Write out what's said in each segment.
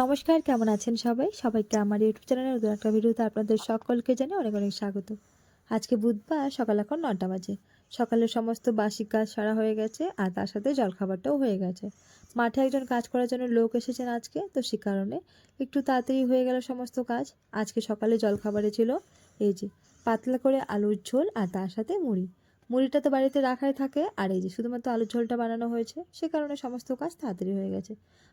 নমস্কার, কেমন আছেন সবাই? সবাইকে আমার ইউটিউব চ্যানেলে নতুন একটা ভিডিওতে আপনাদের সকলকে জানিয়ে অনেক অনেক স্বাগত। আজকে বুধবার, সকাল এখন নটা বাজে। সকালের সমস্ত বাসি কাজ সারা হয়ে গেছে আর তার সাথে জলখাবারটাও হয়ে গেছে। মাঠে একজন কাজ করার জন্য লোক এসেছেন আজকে, তো সে কারণে একটু তাড়াতাড়ি হয়ে গেল সমস্ত কাজ। আজকে সকালে জলখাবারে ছিল, এই যে, পাতলা করে আলুর ঝোল আর তার সাথে মুড়ি। মুড়িটা তো বাড়িতে রাখাই থাকে, আর এই যে শুধুমাত্র আলুর ঝোলটা বানানো হয়েছে, সে কারণে সমস্ত কাজ তাড়াতাড়ি হয়ে গেছে।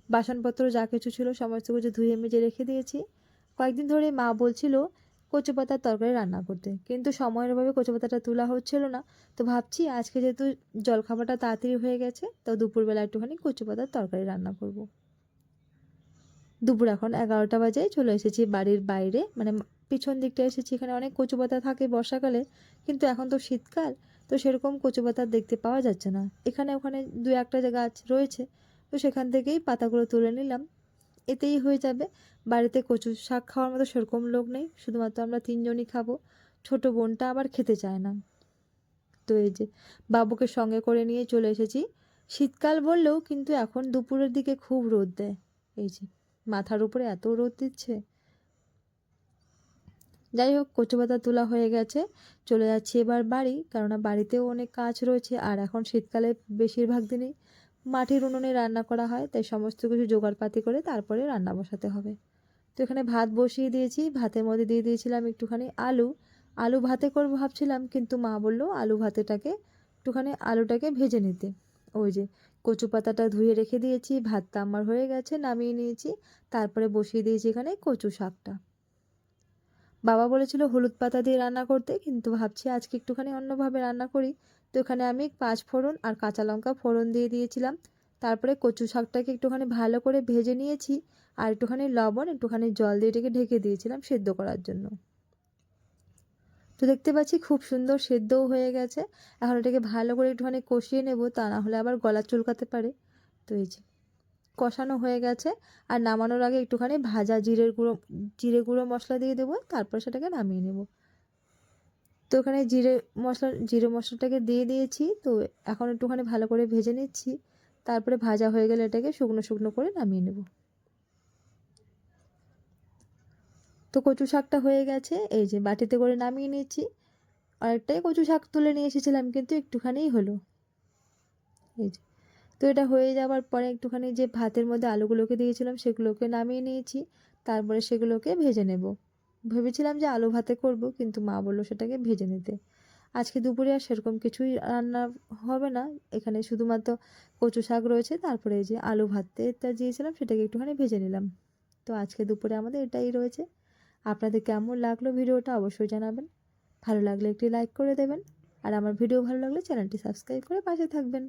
বাসনপত্র যা কিছু ছিল সমস্ত কিছু ধুয়ে মেজে রেখে দিয়েছি। কয়েকদিন ধরে মা বলছিল, কচু পাতার তরকারি রান্না করতে। কিন্তু সময়ের অভাবে কচু পাতাটা তোলা হচ্ছিল না। তো ভাবছি, আজকে যেহেতু জলখাবারটা তাড়াতাড়ি হয়ে গেছে, তো দুপুরবেলা একটুখানি কচু পাতার তরকারি রান্না করব। দুপুর এখন এগারোটা বাজে, চলে এসেছি বাড়ির বাইরে। মানে পিছন দিকটা এসেছি, এখানে অনেক কচু পাতা থাকে বর্ষাকালে, কিন্তু এখন তো শীতকাল। তো সেরকম কচু পাতা দেখতে পাওয়া যাচ্ছে না। এখানে ওখানে দু একটা গাছ রয়েছে। তো সেখান থেকেই পাতাগুলো তুলে নিলাম। এতেই হয়ে যাবে। বাড়িতে কচু শাক খাওয়ার মতো সেরকম লোক নেই। শুধুমাত্র আমরা তিনজনই খাব। ছোট বোনটা আবার খেতে চায় না। তো এই যে বাবুকে সঙ্গে করে নিয়ে চলে এসেছি। শীতকাল বললেও কিন্তু এখন দুপুরের দিকে খুব রোদ দেয়। এই যে মাথার উপরে এত রোদ দিচ্ছে। যাই হোক কচু পাতা তোলা হয়ে গেছে। চলে যাচ্ছি এবার বাড়ি, কেননা বাড়িতেও অনেক কাজ রয়েছে, আর এখন শীতকালে বেশিরভাগ দিনই মাটির উনুনে রান্না করা হয়, তাই সমস্ত কিছু জোগাড়পাতি করে তারপরে রান্না বসাতে হবে। তো এখানে ভাত বসিয়ে দিয়েছি, ভাতের মধ্যে দিয়ে দিয়েছিলাম একটুখানি আলু। আলু ভাতে করব ভাবছিলাম, কিন্তু মা বলল আলু ভাতেটাকে, একটুখানি আলুটাকে ভেজে নিতে। ওই যে কচু পাতাটা ধুয়ে রেখে দিয়েছি, ভাতটা আমার হয়ে গেছে, নামিয়ে নিয়েছি, তারপরে বসিয়ে দিয়েছি এখানে কচু শাকটা। বাবা বলেছিল, হলুদ পাতা দিয়ে রান্না করতে। কিন্তু ভাবছি আজকে একটুখানি অন্যভাবে রান্না করি। তো এখানে আমি পাঁচ ফোড়ন আর কাঁচা লঙ্কা ফোড়ন দিয়ে দিয়েছিলাম। তারপরে কচু শাকটাকে একটুখানি ভালো করে ভেজে নিয়েছি আর একটুখানি লবণ, একটুখানি জল দিয়ে এটাকে ঢেকে দিয়েছিলাম সেদ্ধ করার জন্য। তো দেখতে পাচ্ছি খুব সুন্দর সেদ্ধও হয়ে গেছে। এখন এটাকে ভালো করে একটুখানি কষিয়ে নেব, তা না হলে আবার গলা চুলকাতে পারে। তো এই যে। কষানো হয়ে গেছে। আর নামানোর আগে একটুখানি ভাজা জিরের গুঁড়ো, জিরে গুঁড়ো মশলা দিয়ে দেবো, তারপর সেটাকে নামিয়ে নেব। তো ওখানে জিরে মশলা, জিরে মশলাটাকে দিয়ে দিয়েছি, তো এখন একটুখানি ভালো করে ভেজে নিচ্ছি। তারপরে ভাজা হয়ে গেলে এটাকে শুকনো শুকনো করে নামিয়ে নেব। তো কচু শাকটা হয়ে গেছে, এই যে বাটিতে করে নামিয়ে নিয়েছি। অনেকটাই কচু শাক তুলে নিয়ে এসেছিলাম, কিন্তু একটুখানিই হলো। এই যে। তো এটা হয়ে যাওয়ার পরে একটুখানি যে ভাতের মধ্যে আলুগুলোকে দিয়েছিলাম সেগুলোকে নামিয়ে নিয়েছি। তারপরে সেগুলোকে ভেজে নেব। ভেবেছিলাম যে আলু ভাতে করব, কিন্তু মা বলল সেটাকে ভেজে নিতে। আজকে দুপুরে আর সেরকম কিছুই রান্না হবে না। এখানে শুধুমাত্র কচু শাক রয়েছে, তারপরে এই যে আলু ভাতটা দিয়েছিলাম, সেটাকে একটুখানি ভেজে নিলাম। তো আজকে দুপুরে আমাদের এটাই রয়েছে। আপনাদের কেমন লাগল ভিডিওটা অবশ্যই জানাবেন। ভালো লাগলে একটি লাইক করে দেবেন। আর আমার ভিডিও ভালো লাগলে চ্যানেলটি সাবস্ক্রাইব করে পাশে থাকবেন।